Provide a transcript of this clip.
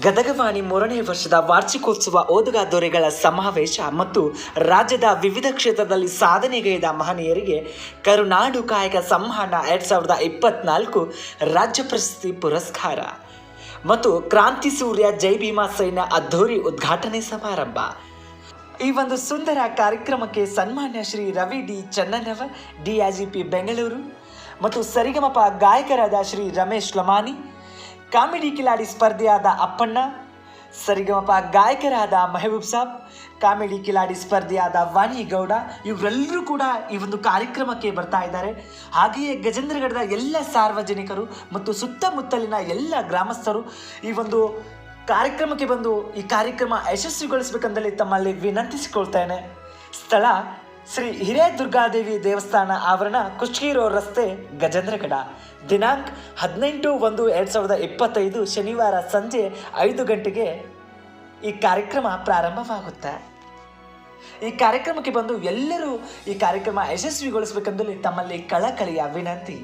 ಗದಗವಾಣಿ ಮೂರನೇ ವರ್ಷದ ವಾರ್ಷಿಕೋತ್ಸವ ಓದುಗ ದೊರೆಗಳ ಸಮಾವೇಶ ಮತ್ತು ರಾಜ್ಯದ ವಿವಿಧ ಕ್ಷೇತ್ರದಲ್ಲಿ ಸಾಧನೆಗೈದ ಮಹನೀಯರಿಗೆ ಕರುನಾಡು ಕಾಯಕ ಸಂವಹನ ಎರಡು ಸಾವಿರದ ಇಪ್ಪತ್ನಾಲ್ಕು ರಾಜ್ಯ ಪ್ರಶಸ್ತಿ ಪುರಸ್ಕಾರ. ಮತ್ತು ಕ್ರಾಂತಿ ಸೂರ್ಯ ಜೈ ಭೀಮಾ ಸೈನ್ಯ ಅದ್ಧೂರಿ ಉದ್ಘಾಟನೆ ಸಮಾರಂಭ. ಈ ಒಂದು ಸುಂದರ ಕಾರ್ಯಕ್ರಮಕ್ಕೆ ಸನ್ಮಾನ್ಯ ಶ್ರೀ ರವಿ ಡಿ ಚನ್ನನವರ್ ಡಿಐಜಿಪಿ ಬೆಂಗಳೂರು ಮತ್ತು ಸರಿಗಮಪ ಗಾಯಕರಾದ ಶ್ರೀ ರಮೇಶ್ ಲಮಾನಿ ಕಾಮಿಡಿ ಕಿಲಾಡಿ ಸ್ಪರ್ಧೆಯಾದ ಅಪ್ಪಣ್ಣ, ಸರಿಗಮಪ ಗಾಯಕರಾದ ಮೆಹಬೂಬ್ ಸಾಬ್, ಕಾಮಿಡಿ ಕಿಲಾಡಿ ಸ್ಪರ್ಧೆಯಾದ ವಾಣಿ ಗೌಡ, ಇವರೆಲ್ಲರೂ ಕೂಡ ಈ ಒಂದು ಕಾರ್ಯಕ್ರಮಕ್ಕೆ ಬರ್ತಾ ಇದ್ದಾರೆ. ಹಾಗೆಯೇ ಗಜೇಂದ್ರಗಢದ ಎಲ್ಲ ಸಾರ್ವಜನಿಕರು ಮತ್ತು ಸುತ್ತಮುತ್ತಲಿನ ಎಲ್ಲ ಗ್ರಾಮಸ್ಥರು ಈ ಒಂದು ಕಾರ್ಯಕ್ರಮಕ್ಕೆ ಬಂದು ಈ ಕಾರ್ಯಕ್ರಮ ಯಶಸ್ವಿಗೊಳಿಸಬೇಕಂದಲ್ಲಿ ತಮ್ಮಲ್ಲಿ ವಿನಂತಿಸಿಕೊಳ್ತೇನೆ. ಸ್ಥಳ ಶ್ರೀ ಹಿರೇದುರ್ಗಾದೇವಿ ದೇವಸ್ಥಾನ ಆವರಣ ಕುಚ್ಕಿರೋ ರಸ್ತೆ, ಗಜೇಂದ್ರಗಡ. ದಿನಾಂಕ ಹದಿನೆಂಟು ಒಂದು ಎರಡು ಸಾವಿರದ ಇಪ್ಪತ್ತೈದು ಶನಿವಾರ ಸಂಜೆ ಐದು ಗಂಟೆಗೆ ಈ ಕಾರ್ಯಕ್ರಮ ಪ್ರಾರಂಭವಾಗುತ್ತೆ. ಈ ಕಾರ್ಯಕ್ರಮಕ್ಕೆ ಬಂದು ಎಲ್ಲರೂ ಈ ಕಾರ್ಯಕ್ರಮ ಯಶಸ್ವಿಗೊಳಿಸಬೇಕೆಂದು ತಮ್ಮಲ್ಲಿ ಕಳಕಳಿಯ ವಿನಂತಿ.